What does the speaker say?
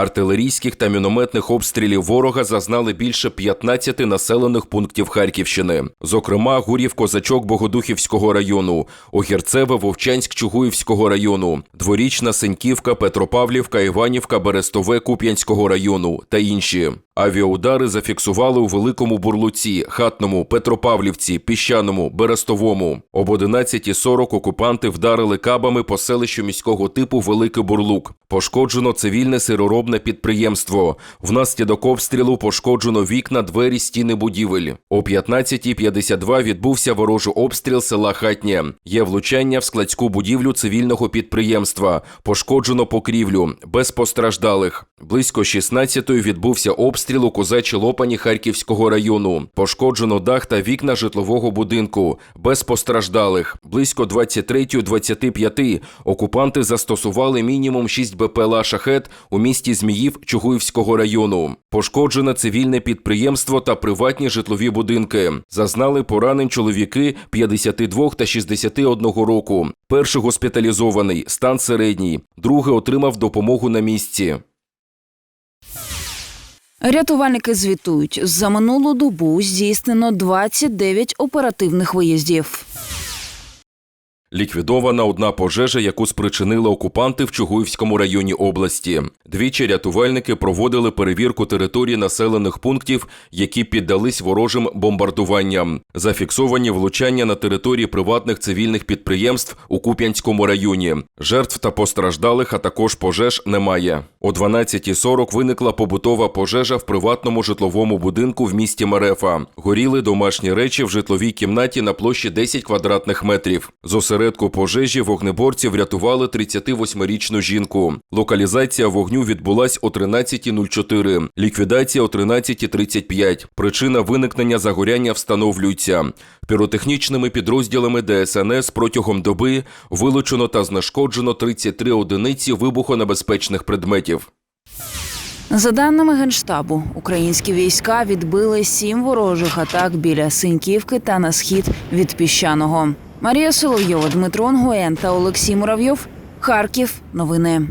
Артилерійських та мінометних обстрілів ворога зазнали більше 15 населених пунктів Харківщини. Зокрема, Гурів Козачок Богодухівського району, Огірцеве Вовчанськ Чугуївського району, Дворічна Сеньківка, Петропавлівка, Іванівка, Берестове Куп'янського району та інші. Авіаудари зафіксували у Великому Бурлуці, Хатному, Петропавлівці, Піщаному, Берестовому. Об 11.40 окупанти вдарили кабами по селищу міського типу Великий Бурлук. Пошкоджено цивільне сироробне підприємство. Внаслідок обстрілу пошкоджено вікна, двері, стіни будівель. О 15.52 відбувся ворожий обстріл села Хатнє. Є влучання в складську будівлю цивільного підприємства. Пошкоджено покрівлю. Без постраждалих. Близько 16-ї відбувся обстріл у Козачі Лопані Харківського району. Пошкоджено дах та вікна житлового будинку. Без постраждалих. Близько 23.25 окупанти застосували мінімум 6 БПЛА «Шахет» у місті Зміїв Чугуївського району. Пошкоджено цивільне підприємство та приватні житлові будинки. Зазнали поранень чоловіки 52 та 61 року. Перший госпіталізований, стан середній. Другий отримав допомогу на місці. Рятувальники звітують, за минулу добу здійснено 29 оперативних виїздів. Ліквідована одна пожежа, яку спричинили окупанти в Чугуївському районі області. Двічі рятувальники проводили перевірку території населених пунктів, які піддались ворожим бомбардуванням. Зафіксовані влучання на території приватних цивільних підприємств у Куп'янському районі. Жертв та постраждалих, а також пожеж немає. О 12.40 виникла побутова пожежа в приватному житловому будинку в місті Мерефа. Горіли домашні речі в житловій кімнаті на площі 10 квадратних метрів. З осередку пожежі вогнеборці врятували 38-річну жінку. Локалізація вогню відбулась о 13.04, ліквідація о 13.35. Причина виникнення загоряння встановлюється. Піротехнічними підрозділами ДСНС протягом доби вилучено та знешкоджено 33 одиниці вибухонебезпечних предметів. За даними Генштабу, українські війська відбили сім ворожих атак біля Синьківки та на схід від піщаного. Марія Соловйова, Дмитро Онгоєн та Олексій Муравйов. Харків. Новини.